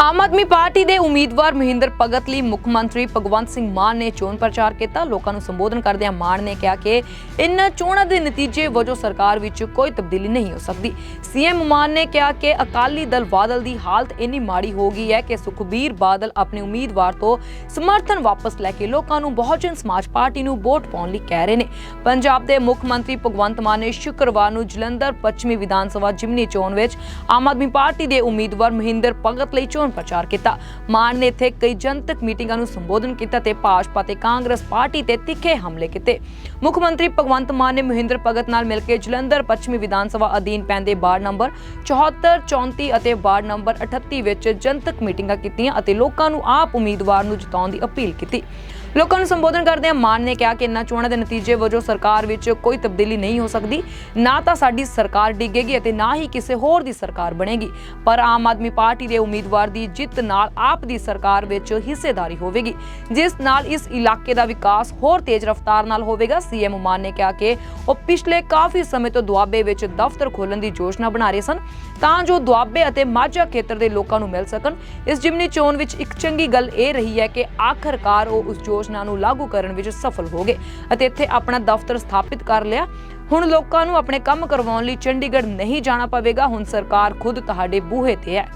Aam Aadmi party ਦੇ ਉਮੀਦਵਾਰ ਮਹਿੰਦਰ ਭਗਤ ਲਈ ਮੁੱਖ ਮੰਤਰੀ ਭਗਵੰਤ ਸਿੰਘ ਮਾਨ ਨੇ ਚੋਣ ਪ੍ਰਚਾਰ ਕੀਤਾ। ਲੋਕਾਂ ਨੂੰ ਸੰਬੋਧਨ ਕਰਦਿਆਂ ਮਾਨ ਨੇ ਕਿਹਾ ਕਿ ਇਨ੍ਹਾਂ ਚੋਣਾਂ ਦੇ ਨਤੀਜੇ ਵਜੋਂ ਸਰਕਾਰ ਵਿੱਚ ਕੋਈ ਤਬਦੀਲੀ ਨਹੀਂ ਹੋ ਸਕਦੀ। ਸੀਐਮ ਮਾਨ ਨੇ ਕਿਹਾ ਕਿ ਅਕਾਲੀ ਦਲ ਬਾਦਲ ਦੀ ਹਾਲਤ ਇੰਨੀ ਮਾੜੀ ਹੋ ਗਈ ਹੈ ਕਿ ਸੁਖਬੀਰ ਬਾਦਲ ਆਪਣੇ ਉਮੀਦਵਾਰ ਤੋਂ ਸਮਰਥਨ ਵਾਪਸ ਲੈ ਕੇ ਲੋਕਾਂ ਨੂੰ ਬਹੁਜਨ ਸਮਾਜ ਪਾਰਟੀ ਨੂੰ ਵੋਟ ਪਾਉਣ ਲਈ ਕਹਿ ਰਹੇ ਨੇ। ਪੰਜਾਬ ਦੇ ਮੁੱਖ ਮੰਤਰੀ ਭਗਵੰਤ ਮਾਨ ਨੇ ਸ਼ੁੱਕਰਵਾਰ ਨੂੰ ਜਲੰਧਰ ਪੱਛਮੀ ਵਿਧਾਨ ਸਭਾ ਜਿਮਨੀ ਚੋਣ ਵਿੱਚ ਆਮ ਆਦਮੀ ਪਾਰਟੀ ਦੇ ਉਮੀਦਵਾਰ ਮਹਿੰਦਰ ਭਗਤ ਲਈ ਚੋਣ ਪ੍ਰਚਾਰ ਕੀਤਾ। ਮਾਨ ਨੇ ਇੱਥੇ ਕਈ ਜਨਤਕ ਮੀਟਿੰਗਾਂ ਨੂੰ ਸੰਬੋਧਨ ਕੀਤਾ ਤੇ ਭਾਜਪਾ ਤੇ ਕਾਂਗਰਸ ਪਾਰਟੀ ਤੇ ਤਿੱਖੇ ਹਮਲੇ ਕੀਤੇ। ਮੁੱਖ ਮੰਤਰੀ ਭਗਵੰਤ ਮਾਨ ਨੇ ਮਹਿੰਦਰ ਭਗਤ ਨਾਲ ਮਿਲ ਕੇ ਜਲੰਧਰ ਪੱਛਮੀ ਵਿਧਾਨ ਸਭਾ ਅਧੀਨ ਪੈਂਦੇ ਵਾਰਡ ਨੰਬਰ 74 34 ਅਤੇ ਵਾਰਡ ਨੰਬਰ 38 ਵਿੱਚ ਜਨਤਕ ਮੀਟਿੰਗਾਂ ਕੀਤੀਆਂ ਅਤੇ ਲੋਕਾਂ ਨੂੰ ਆਪ ਉਮੀਦਵਾਰ ਨੂੰ ਜਿਤਾਉਣ ਦੀ ਅਪੀਲ ਕੀਤੀ। ਲੋਕਾਂ ਨੂੰ ਸੰਬੋਧਨ ਕਰਦਿਆਂ ਮਾਨ ਨੇ ਕਿਹਾ ਕਿ ਇਨ੍ਹਾਂ ਚੋਣਾਂ ਦੇ ਨਤੀਜੇ ਵਜੋਂ ਸਰਕਾਰ ਵਿੱਚ ਕੋਈ ਤਬਦੀਲੀ ਨਹੀਂ ਹੋ ਸਕਦੀ। ਨਾ ਤਾਂ ਸਾਡੀ ਸਰਕਾਰ ਡਿੱਗੇਗੀ ਅਤੇ ਨਾ ਹੀ ਕਿਸੇ ਹੋਰ ਦੀ ਸਰਕਾਰ ਬਣੇਗੀ। ਪਰ ਆਮ ਆਦਮੀ ਪਾਰਟੀ ਦੇ ਉਮੀਦਵਾਰ ਦੀ ਜਿੱਤ ਨਾਲ ਆਪ ਦੀ ਸਰਕਾਰ ਵਿੱਚ ਹਿੱਸੇਦਾਰੀ ਹੋਵੇਗੀ, ਜਿਸ ਨਾਲ ਇਸ ਇਲਾਕੇ ਦਾ ਵਿਕਾਸ ਹੋਰ ਤੇਜ਼ ਰਫ਼ਤਾਰ ਨਾਲ ਹੋਵੇਗਾ। ਸੀਐਮ ਮਾਨ ਨੇ ਕਿਹਾ ਕਿ ਉਹ ਪਿਛਲੇ ਕਾਫੀ ਸਮੇਂ ਤੋਂ ਦੁਆਬੇ ਵਿੱਚ ਦਫ਼ਤਰ ਖੋਲ੍ਹਣ ਦੀ ਯੋਜਨਾ ਬਣਾ ਰਹੇ ਸਨ, ਤਾਂ ਜੋ ਦੁਆਬੇ ਅਤੇ ਮਾਝਾ ਖੇਤਰ ਦੇ ਲੋਕਾਂ ਨੂੰ ਮਿਲ ਸਕਣ। ਇਸ ਜਿਮਨੀ ਚੋਣ ਵਿੱਚ ਇੱਕ ਚੰਗੀ ਗੱਲ ਇਹ ਰਹੀ ਹੈ ਕਿ ਆਖਰਕਾਰ ਉਹ ਉਸ ਯੋਜਨਾ ਨੂੰ ਲਾਗੂ ਕਰਨ ਵਿੱਚ ਸਫਲ ਹੋ ਗਏ ਅਤੇ ਇੱਥੇ ਆਪਣਾ ਦਫ਼ਤਰ ਸਥਾਪਿਤ ਕਰ ਲਿਆ। ਹੁਣ ਲੋਕਾਂ ਨੂੰ ਆਪਣੇ ਕੰਮ ਕਰਵਾਉਣ ਲਈ ਚੰਡੀਗੜ੍ਹ ਨਹੀਂ ਜਾਣਾ ਪਵੇਗਾ, ਹੁਣ ਸਰਕਾਰ ਖੁਦ ਤੁਹਾਡੇ ਬੂਹੇ ਤੇ ਹੈ।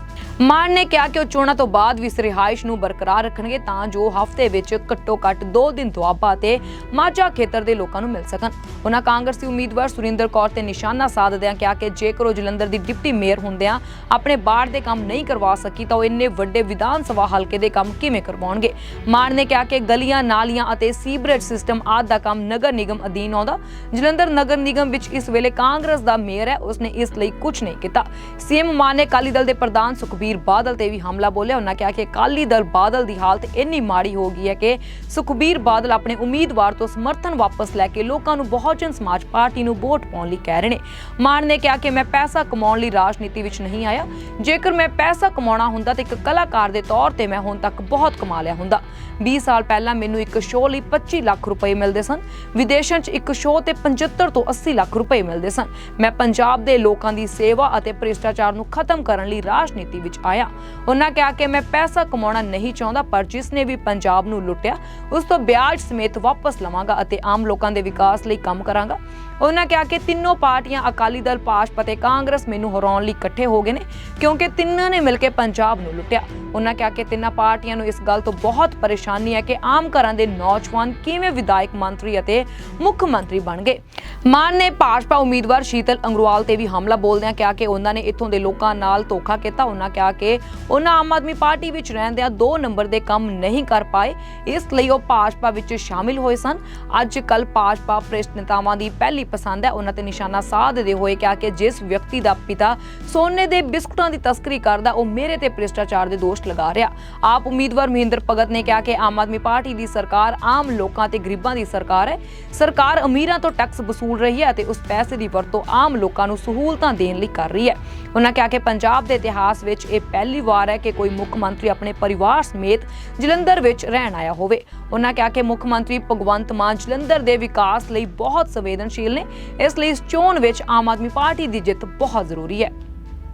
ਮਾਨ ਨੇ ਕਿਹਾ ਕਿ ਉਹ ਚੋਣਾਂ ਤੋਂ ਬਾਅਦ ਵੀ ਇਸ ਰਿਹਾਇਸ਼ ਨੂੰ ਬਰਕਰਾਰ ਰੱਖਣਗੇ ਤਾਂ ਜੋ ਹਫ਼ਤੇ ਵਿੱਚ ਘੱਟੋ ਘੱਟ 2 ਦਿਨ ਦੁਆਬਾ ਤੇ ਮਾਝਾ ਖੇਤਰ ਦੇ ਲੋਕਾਂ ਨੂੰ ਮਿਲ ਸਕਣ। ਉਹਨਾਂ ਕਾਂਗਰਸੀ ਉਮੀਦਵਾਰ ਸੁਰਿੰਦਰ ਕੌਰ ਤੇ ਨਿਸ਼ਾਨਾ ਸਾਧਦਿਆਂ ਕਿਹਾ ਕਿ ਜੇਕਰ ਉਹ ਜਲੰਧਰ ਦੀ ਡਿਪਟੀ ਮੇਅਰ ਹੁੰਦਿਆਂ ਆਪਣੇ ਬਾੜ ਦੇ ਕੰਮ ਨਹੀਂ ਕਰਵਾ ਸਕੀ ਤਾਂ ਉਹ ਇੰਨੇ ਵੱਡੇ ਵਿਧਾਨ ਸਭਾ ਹਲਕੇ ਦੇ ਕੰਮ ਕਿਵੇਂ ਕਰਵਾਉਣਗੇ? ਮਾਨ ਨੇ ਕਿਹਾ ਕਿ ਗਲੀਆਂ, ਨਾਲੀਆਂ ਅਤੇ ਸੀਵਰੇਜ ਸਿਸਟਮ ਆਦਿ ਦਾ ਕੰਮ ਨਗਰ ਨਿਗਮ ਅਧੀਨ ਆਉਂਦਾ। ਜਲੰਧਰ ਨਗਰ ਨਿਗਮ ਵਿੱਚ ਇਸ ਵੇਲੇ ਕਾਂਗਰਸ ਦਾ ਮੇਅਰ ਹੈ। ਉਸਨੇ ਇਸ ਲਈ ਕੁਝ ਨਹੀਂ ਕੀਤਾ। ਸੀਐਮ ਮਾਨ ਨੇ ਅਕਾਲੀ ਦਲ ਦੇ ਪ੍ਰਧਾਨ ਸੁਖਬੀਰ ਬਾਦਲ ਤੇ ਵੀ ਹਮਲਾ ਬੋਲਿਆ। ਉਹਨਾਂ ਕਿਹਾ ਕਿ ਅਕਾਲੀ ਦਲ ਬਾਦਲ ਦੀ ਹਾਲਤ ਇੰਨੀ ਮਾੜੀ ਹੋ ਗਈ ਹੈ ਕਿ ਸੁਖਬੀਰ ਬਾਦਲ ਆਪਣੇ ਉਮੀਦਵਾਰ ਤੋਂ ਸਮਰਥਨ ਵਾਪਸ ਲੈ ਕੇ ਲੋਕਾਂ ਨੂੰ ਬਹੁਜਨ ਸਮਾਜ ਪਾਰਟੀ ਨੂੰ ਵੋਟ ਪਾਉਣ ਲਈ ਕਹਿ ਰਹੇ ਨੇ। ਮਾਨ ਨੇ ਕਿਹਾ ਕਿ ਮੈਂ ਪੈਸਾ ਕਮਾਉਣ ਲਈ ਰਾਜਨੀਤੀ ਵਿੱਚ ਨਹੀਂ ਆਇਆ। ਜੇਕਰ ਮੈਂ ਪੈਸਾ ਕਮਾਉਣਾ ਹੁੰਦਾ ਤੇ ਇੱਕ ਕਲਾਕਾਰ ਦੇ ਤੌਰ ਤੇ ਮੈਂ ਹੁਣ ਤੱਕ ਬਹੁਤ ਕਮਾ ਲਿਆ ਹੁੰਦਾ। 20 ਸਾਲ ਪਹਿਲਾਂ ਮੈਨੂੰ ਇੱਕ ਸ਼ੋਅ ਲਈ 25 ਲੱਖ ਰੁਪਏ ਮਿਲਦੇ ਸਨ। ਵਿਦੇਸ਼ਾਂ 'ਚ ਇੱਕ ਸ਼ੋਅ ਤੇ 75 ਤੋਂ 80 ਲੱਖ ਰੁਪਏ ਮਿਲਦੇ ਸਨ। ਮੈਂ ਪੰਜਾਬ ਦੇ ਲੋਕਾਂ ਦੀ ਸੇਵਾ ਅਤੇ ਭ੍ਰਿਸ਼ਟਾਚਾਰ ਨੂੰ ਖਤਮ ਕਰਨ ਲਈ ਰਾਜਨੀਤੀ ਵਿੱਚ ਆਇਆ। ਉਹਨਾਂ ਕਿਹਾ ਕਿ ਮੈਂ ਪੈਸਾ ਕਮਾਉਣਾ ਨਹੀਂ ਚਾਹੁੰਦਾ, ਪਰ ਜਿਸ ਨੇ ਵੀ ਪੰਜਾਬ ਨੂੰ ਲੁੱਟਿਆ, ਉਸ ਤੋਂ ਵਿਆਜ ਸਮੇਤ ਵਾਪਸ ਲਵਾਂਗਾ ਅਤੇ ਆਮ ਲੋਕਾਂ ਦੇ ਵਿਕਾਸ ਲਈ ਕੰਮ ਕਰਾਂਗਾ। ਉਹਨਾਂ ਕਿਹਾ ਕਿ ਤਿੰਨੋਂ ਪਾਰਟੀਆਂ ਅਕਾਲੀ ਦਲ, ਭਾਜਪਾ ਤੇ ਕਾਂਗਰਸ ਮੈਨੂੰ ਹਰਾਉਣ ਲਈ ਇਕੱਠੇ ਹੋ ਗਏ ਨੇ, ਕਿਉਂਕਿ ਤਿੰਨਾਂ ਨੇ ਮਿਲ ਕੇ ਪੰਜਾਬ ਨੂੰ ਲੁੱਟਿਆ। ਉਹਨਾਂ ਕਿਹਾ ਕਿ ਤਿੰਨਾਂ ਪਾਰਟੀਆਂ ਨੂੰ ਇਸ ਗੱਲ ਤੋਂ ਬਹੁਤ ਪਰੇਸ਼ਾਨੀ ਹੈ ਕਿ ਆਮ ਘਰਾਂ ਦੇ ਨੌਜਵਾਨ ਕਿਵੇਂ ਵਿਧਾਇਕ ਮੰਤਰੀ ਅਤੇ ਮੁੱਖ ਮੰਤਰੀ ਬਣ ਗਏ। ਮਾਨ ਨੇ ਭਾਜਪਾ ਉਮੀਦਵਾਰ ਸ਼ੀਤਲ ਅੰਗਰਵਾਲ ਤੇ ਵੀ ਹਮਲਾ ਬੋਲਦਿਆਂ ਕਿਹਾ ਕਿ ਉਹਨਾਂ ਨੇ ਇੱਥੋਂ ਦੇ ਲੋਕਾਂ ਨਾਲ ਧੋਖਾ ਕੀਤਾ। ਉਹਨਾਂ ਕਿਹਾ ਕਿ ਉਹਨਾਂ ਆਮ ਆਦਮੀ ਪਾਰਟੀ ਵਿੱਚ ਰਹਿੰਦਿਆਂ 2 ਨੰਬਰ ਦੇ ਕੰਮ ਨਹੀਂ ਕਰ ਪਾਏ। ਇਸ ਲਈ ਉਹ ਭਾਜਪਾ ਵਿੱਚ ਸ਼ਾਮਿਲ ਹੋਏ ਸਨ। ਅੱਜ ਕੱਲ ਭਾਜਪਾ ਭ੍ਰਿਸ਼ਟ ਨੇਤਾਵਾਂ ਦੀ ਪਹਿਲੀ ਪਸੰਦ ਹੈ। ਉਹਨਾਂ ਤੇ ਨਿਸ਼ਾਨਾ ਸਾਧਦੇ ਹੋਏ ਕਿਹਾ ਕਿ ਜਿਸ ਵਿਅਕਤੀ ਦਾ ਪਿਤਾ ਸੋਨੇ ਦੇ ਬਿਸਕੁਟਾਂ ਦੀ ਤਸਕਰੀ ਕਰਦਾ, ਉਹ ਮੇਰੇ ਤੇ ਭ੍ਰਿਸ਼ਟਾਚਾਰ ਦੇ ਦੋਸ਼ ਲਗਾ ਰਿਹਾ। ਆਪ ਉਮੀਦਵਾਰ ਮਹਿੰਦਰ ਭਗਤ ਨੇ ਕਿਹਾ ਕਿ ਆਮ ਆਦਮੀ ਪਾਰਟੀ ਦੀ ਸਰਕਾਰ ਆਮ ਲੋਕਾਂ ਤੇ ਗਰੀਬਾਂ ਦੀ ਸਰਕਾਰ ਹੈ। ਸਰਕਾਰ ਅਮੀਰਾਂ ਤੋਂ ਟੈਕਸ ਵਸੂਲ ਰਹੀ ਹੈ ਅਤੇ ਉਸ ਪੈਸੇ ਦੀ ਵਰਤੋਂ ਆਮ ਲੋਕਾਂ ਨੂੰ ਸਹੂਲਤਾਂ ਦੇਣ ਲਈ ਕਰ ਰਹੀ ਹੈ। ਉਹਨਾਂ ਕਿਹਾ ਕਿ ਪੰਜਾਬ ਦੇ ਇਤਿਹਾਸ ਵਿੱਚ ਇਹ ਪਹਿਲੀ ਵਾਰ ਹੈ ਕਿ ਕੋਈ ਮੁੱਖ ਮੰਤਰੀ ਆਪਣੇ ਪਰਿਵਾਰ ਸਮੇਤ ਜਲੰਧਰ ਵਿੱਚ ਰਹਿਣ ਆਇਆ ਹੋਵੇ। ਉਹਨਾਂ ਕਿਹਾ ਕਿ ਮੁੱਖ ਮੰਤਰੀ ਭਗਵੰਤ ਮਾਨ ਜਲੰਧਰ ਦੇ ਵਿਕਾਸ ਲਈ ਬਹੁਤ ਸੰਵੇਦਨਸ਼ੀਲ ਨੇ। ਨੇ ਇਸ ਲਈ ਇਸ ਚੋਣ ਵਿੱਚ ਆਮ ਆਦਮੀ ਪਾਰਟੀ ਦੀ ਜਿੱਤ ਬਹੁਤ ਜ਼ਰੂਰੀ ਹੈ।